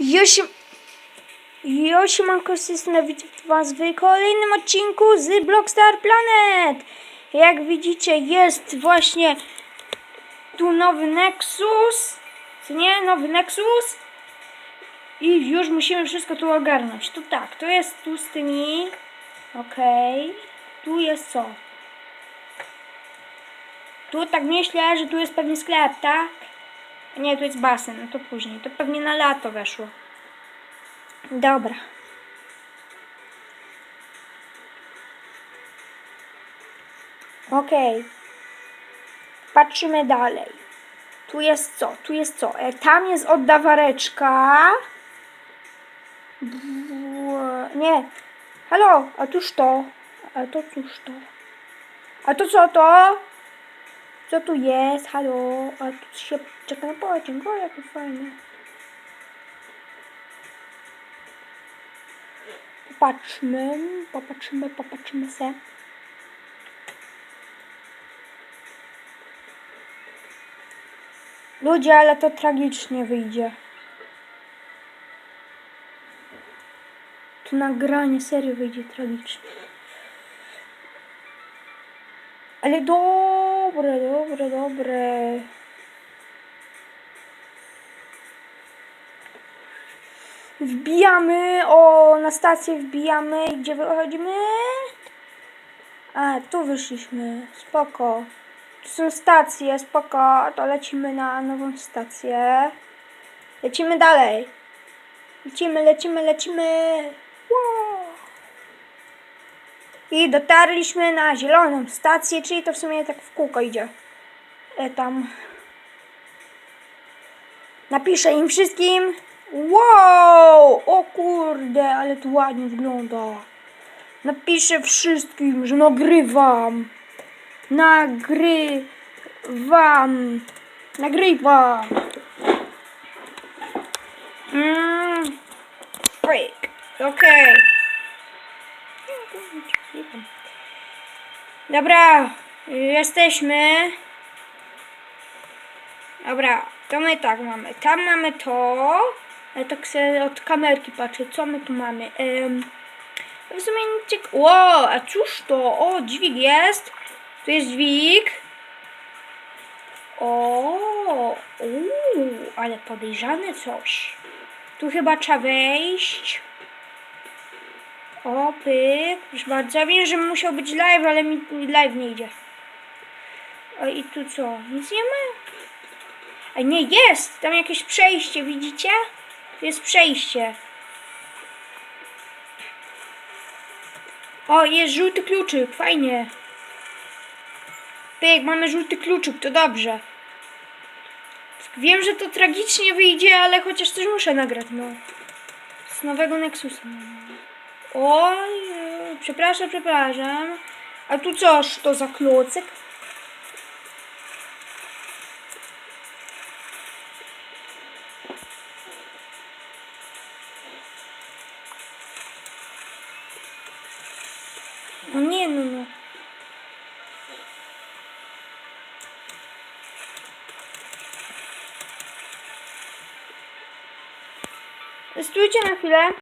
Yoshi... Yoshimanko System witam Was w kolejnym odcinku z Blockstar Planet. Jak widzicie jest właśnie tu nowy Nexus. Co nie? Nowy Nexus. I już musimy wszystko tu ogarnąć. Tu tak, to jest tu z tymi. Okej. Tu jest co? Tu tak myślę, że tu jest pewnie sklep, tak? Nie, tu jest basen, no to później. To pewnie na lato weszło. Dobra. Okej. Patrzymy dalej. Tu jest co? Tu jest co? E, Tam jest oddawareczka. Nie. Halo, a tuż to? A to cóż to? A to co to? Co tu jest? Halo? A tu się czeka na pociąg. O, jakie fajne. Popatrzmy, popatrzymy, popatrzymy se. Ludzie, ale to tragicznie wyjdzie. To nagranie serio wyjdzie tragicznie. Ale dobre, dobre, dobre. Wbijamy, o, na stację wbijamy. Gdzie wychodzimy? A, tu wyszliśmy. Spoko. Tu są stacje, spoko. To lecimy na nową stację. Lecimy dalej. Lecimy, lecimy, lecimy. Wow. I dotarliśmy na zieloną stację, czyli to w sumie tak w kółko idzie. E, tam. Napiszę im wszystkim. Wow! O kurde, ale to ładnie wygląda. Napiszę wszystkim, że nagrywam. Nagrywam. Nagrywam. Mm. Break. Okej. Dobra, jesteśmy. Dobra, to my tak mamy. Tam mamy to. Ja tak sobie od kamerki patrzę, co my tu mamy. Ym, w sumie nic ciek- a cóż to? O, dźwig jest. Tu jest dźwig. O, uuu, ale podejrzane coś. Tu chyba trzeba wejść. O, pyk. Proszę bardzo, wiem, że musiał być live, ale mi live nie idzie. O, i tu co? Nic nie ma? A nie, jest! Tam jakieś przejście, widzicie? Jest przejście. O, jest żółty kluczyk, fajnie. Pyk, mamy żółty kluczyk, to dobrze. Wiem, że to tragicznie wyjdzie, ale chociaż coś muszę nagrać, no. Z nowego Nexusa. Oj, przepraszam, przepraszam. A tu coż to za klocyk? No nie, no, no. Stójcie na chwilę.